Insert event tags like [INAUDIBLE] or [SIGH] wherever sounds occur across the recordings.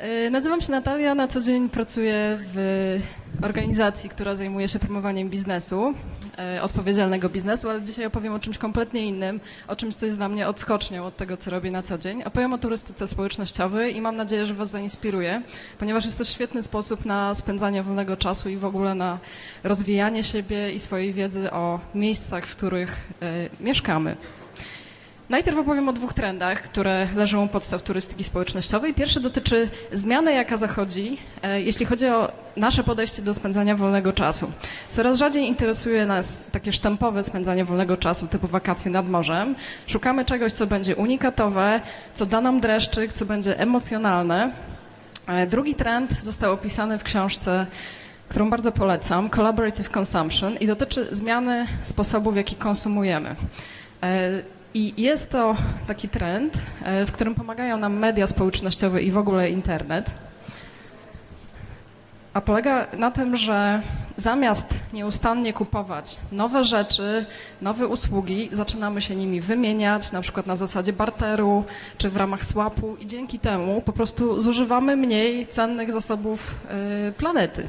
E, nazywam się Natalia, na co dzień pracuję w organizacji, która zajmuje się promowaniem biznesu, e, odpowiedzialnego biznesu, ale dzisiaj opowiem o czymś kompletnie innym, o czymś, co jest dla mnie odskocznią od tego, co robię na co dzień. Opowiem o turystyce społecznościowej i mam nadzieję, że Was zainspiruje, ponieważ jest to świetny sposób na spędzanie wolnego czasu i w ogóle na rozwijanie siebie i swojej wiedzy o miejscach, w których e, mieszkamy. Najpierw opowiem o dwóch trendach, które leżą u podstaw turystyki społecznościowej. Pierwszy dotyczy zmiany, jaka zachodzi, e, jeśli chodzi o nasze podejście do spędzania wolnego czasu. Coraz rzadziej interesuje nas takie sztampowe spędzanie wolnego czasu, typu wakacje nad morzem. Szukamy czegoś, co będzie unikatowe, co da nam dreszczyk, co będzie emocjonalne. E, drugi trend został opisany w książce którą bardzo polecam, Collaborative Consumption i dotyczy zmiany sposobu, w jaki konsumujemy. I jest to taki trend, e, w którym pomagają nam media społecznościowe i w ogóle internet. A polega na tym, że zamiast nieustannie kupować nowe rzeczy, nowe usługi, zaczynamy się nimi wymieniać, na przykład na zasadzie barteru czy w ramach swapu, i dzięki temu po prostu zużywamy mniej cennych zasobów e, planety.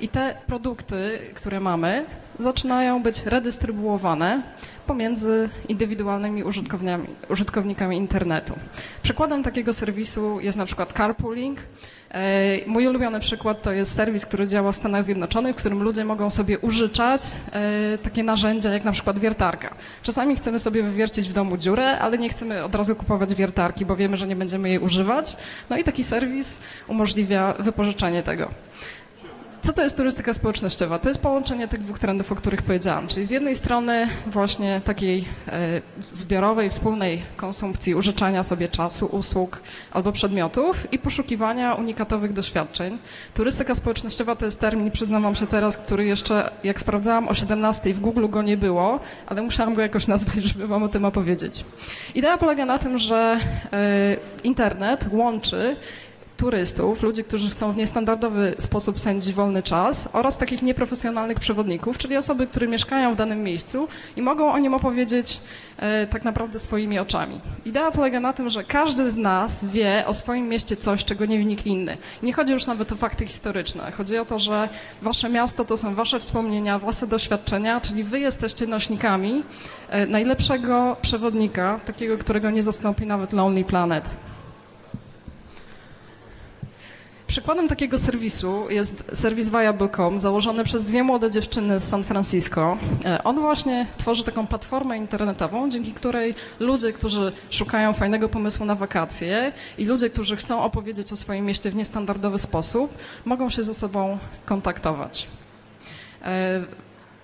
I te produkty, które mamy, zaczynają być redystrybuowane pomiędzy indywidualnymi użytkownikami, internetu. Przykładem takiego serwisu jest na przykład carpooling. E, mój ulubiony przykład to jest serwis, który działa w Stanach Zjednoczonych, w którym ludzie mogą sobie użyczać e, takie narzędzia jak na przykład wiertarka. Czasami chcemy sobie wywiercić w domu dziurę, ale nie chcemy od razu kupować wiertarki, bo wiemy, że nie będziemy jej używać. No i taki serwis umożliwia wypożyczenie tego. Co to jest turystyka społecznościowa? To jest połączenie tych dwóch trendów, o których powiedziałam. Czyli z jednej strony właśnie takiej e, zbiorowej, wspólnej konsumpcji, użyczania sobie czasu, usług albo przedmiotów i poszukiwania unikatowych doświadczeń. Turystyka społecznościowa to jest termin, przyznam wam się teraz, który jeszcze, jak sprawdzałam o 17 w Google go nie było, ale musiałam go jakoś [LAUGHS] nazwać, żeby wam o tym opowiedzieć. Idea polega na tym, że e, internet łączy turystów, ludzi, którzy chcą w niestandardowy sposób spędzić wolny czas oraz takich nieprofesjonalnych przewodników, czyli osoby, które mieszkają w danym miejscu i mogą o nim opowiedzieć e, tak naprawdę swoimi oczami. Idea polega na tym, że każdy z nas wie o swoim mieście coś, czego nie wie nikt inny. Nie chodzi już nawet o fakty historyczne. Chodzi o to, że wasze miasto to są wasze wspomnienia, wasze doświadczenia, czyli wy jesteście nośnikami e, najlepszego przewodnika, takiego, którego nie zastąpi nawet Lonely Planet. Przykładem takiego serwisu jest serwis Viable.com, założony przez dwie młode dziewczyny z San Francisco. E, on właśnie tworzy taką platformę internetową, dzięki której ludzie, którzy szukają fajnego pomysłu na wakacje i ludzie, którzy chcą opowiedzieć o swoim mieście w niestandardowy sposób, mogą się ze sobą kontaktować.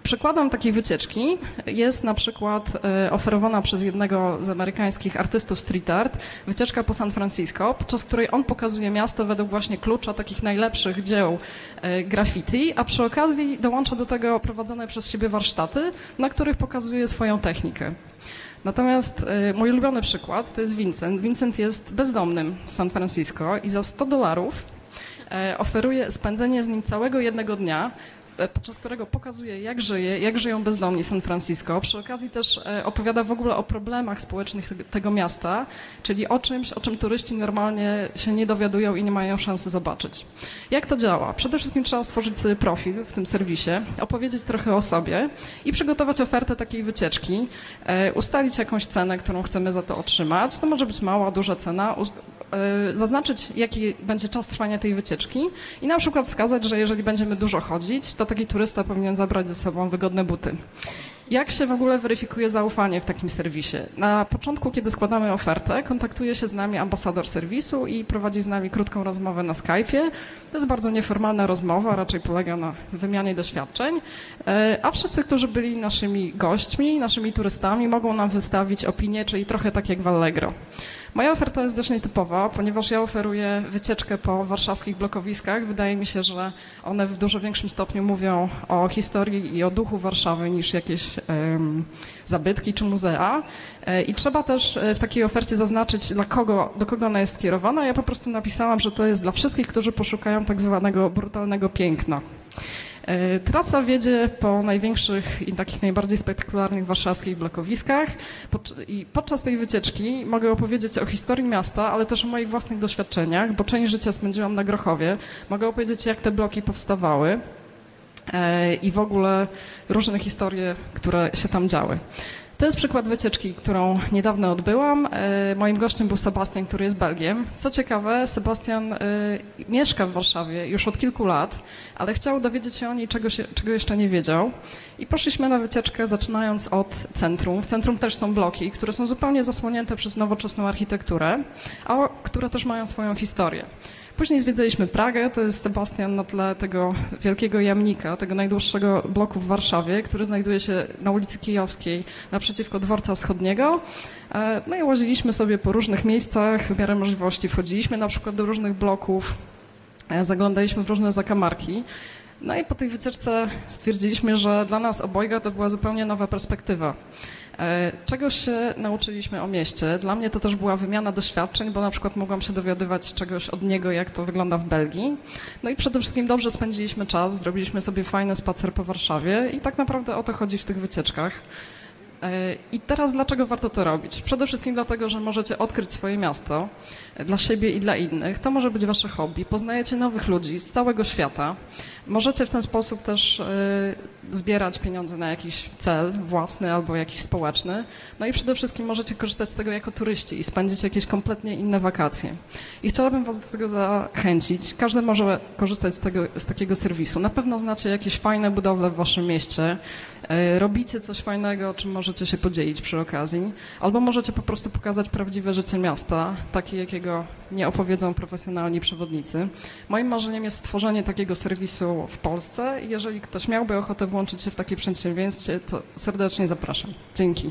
Przykładem takiej wycieczki jest na przykład e, oferowana przez jednego z amerykańskich artystów street art wycieczka po San Francisco, podczas której on pokazuje miasto według właśnie klucza takich najlepszych dzieł e, graffiti, a przy okazji dołącza do tego prowadzone przez siebie warsztaty, na których pokazuje swoją technikę. Natomiast e, mój ulubiony przykład to jest Vincent. Vincent jest bezdomnym z San Francisco i za 100 dolarów oferuje spędzenie z nim całego jednego dnia podczas którego pokazuje, jak żyje, jak żyją bezdomni San Francisco. Przy okazji też e, opowiada w ogóle o problemach społecznych tego miasta, czyli o czymś, o czym turyści normalnie się nie dowiadują i nie mają szansy zobaczyć. Jak to działa? Przede wszystkim trzeba stworzyć sobie profil w tym serwisie, opowiedzieć trochę o sobie i przygotować ofertę takiej wycieczki, e, ustalić jakąś cenę, którą chcemy za to otrzymać. To może być mała, duża cena, E, zaznaczyć, jaki będzie czas trwania tej wycieczki i na przykład wskazać, że jeżeli będziemy dużo chodzić, to taki turysta powinien zabrać ze sobą wygodne buty. Jak się w ogóle weryfikuje zaufanie w takim serwisie? Na początku, kiedy składamy ofertę, kontaktuje się z nami ambasador serwisu i prowadzi z nami krótką rozmowę na Skype'ie. To jest bardzo nieformalna rozmowa, raczej polega na wymianie doświadczeń, e, a wszyscy, którzy byli naszymi gośćmi, naszymi turystami, mogą nam wystawić opinię, czyli trochę tak jak w Allegro. Moja oferta jest dość nietypowa, ponieważ ja oferuję wycieczkę po warszawskich blokowiskach. Wydaje mi się, że one w dużo większym stopniu mówią o historii i o duchu Warszawy niż jakieś um, zabytki czy muzea. E, I trzeba też e, w takiej ofercie zaznaczyć, dla kogo, do kogo ona jest skierowana. Ja po prostu napisałam, że to jest dla wszystkich, którzy poszukają tak zwanego brutalnego piękna. E, Trasa wiedzie po największych i takich najbardziej spektakularnych warszawskich blokowiskach i podczas tej wycieczki mogę opowiedzieć o historii miasta, ale też o moich własnych doświadczeniach, bo część życia spędziłam na Grochowie. Mogę opowiedzieć, jak te bloki powstawały e, i w ogóle różne historie, które się tam działy. To jest przykład wycieczki, którą niedawno odbyłam. E, Moim gościem był Sebastian, który jest Belgiem. Co ciekawe, Sebastian e, mieszka w Warszawie już od kilku lat, ale chciał dowiedzieć się o niej, czego, się, czego jeszcze nie wiedział. I poszliśmy na wycieczkę zaczynając od centrum. W centrum też są bloki, które są zupełnie zasłonięte przez nowoczesną architekturę, a które też mają swoją historię. Później zwiedzaliśmy Pragę, to jest Sebastian na tle tego wielkiego jamnika, tego najdłuższego bloku w Warszawie, który znajduje się na ulicy Kijowskiej naprzeciwko dworca wschodniego. E, No i łaziliśmy sobie po różnych miejscach, w miarę możliwości wchodziliśmy na przykład do różnych bloków, e, zaglądaliśmy w różne zakamarki. No i po tej wycieczce stwierdziliśmy, że dla nas obojga to była zupełnie nowa perspektywa. E, Czegoś się nauczyliśmy o mieście. Dla mnie to też była wymiana doświadczeń, bo na przykład mogłam się dowiadywać czegoś od niego, jak to wygląda w Belgii. No i przede wszystkim dobrze spędziliśmy czas, zrobiliśmy sobie fajny spacer po Warszawie i tak naprawdę o to chodzi w tych wycieczkach. I teraz dlaczego warto to robić? Przede wszystkim dlatego, że możecie odkryć swoje miasto dla siebie i dla innych. To może być wasze hobby. Poznajecie nowych ludzi z całego świata. Możecie w ten sposób też e, zbierać pieniądze na jakiś cel własny albo jakiś społeczny. No i przede wszystkim możecie korzystać z tego jako turyści i spędzić jakieś kompletnie inne wakacje. I chciałabym was do tego zachęcić. Każdy może korzystać z, tego, z takiego serwisu. Na pewno znacie jakieś fajne budowle w waszym mieście. E, Robicie coś fajnego, o czym możecie się podzielić przy okazji, albo możecie po prostu pokazać prawdziwe życie miasta, takie jakiego nie opowiedzą profesjonalni przewodnicy. Moim marzeniem jest stworzenie takiego serwisu w Polsce i jeżeli ktoś miałby ochotę włączyć się w takie przedsięwzięcie, to serdecznie zapraszam. Dzięki.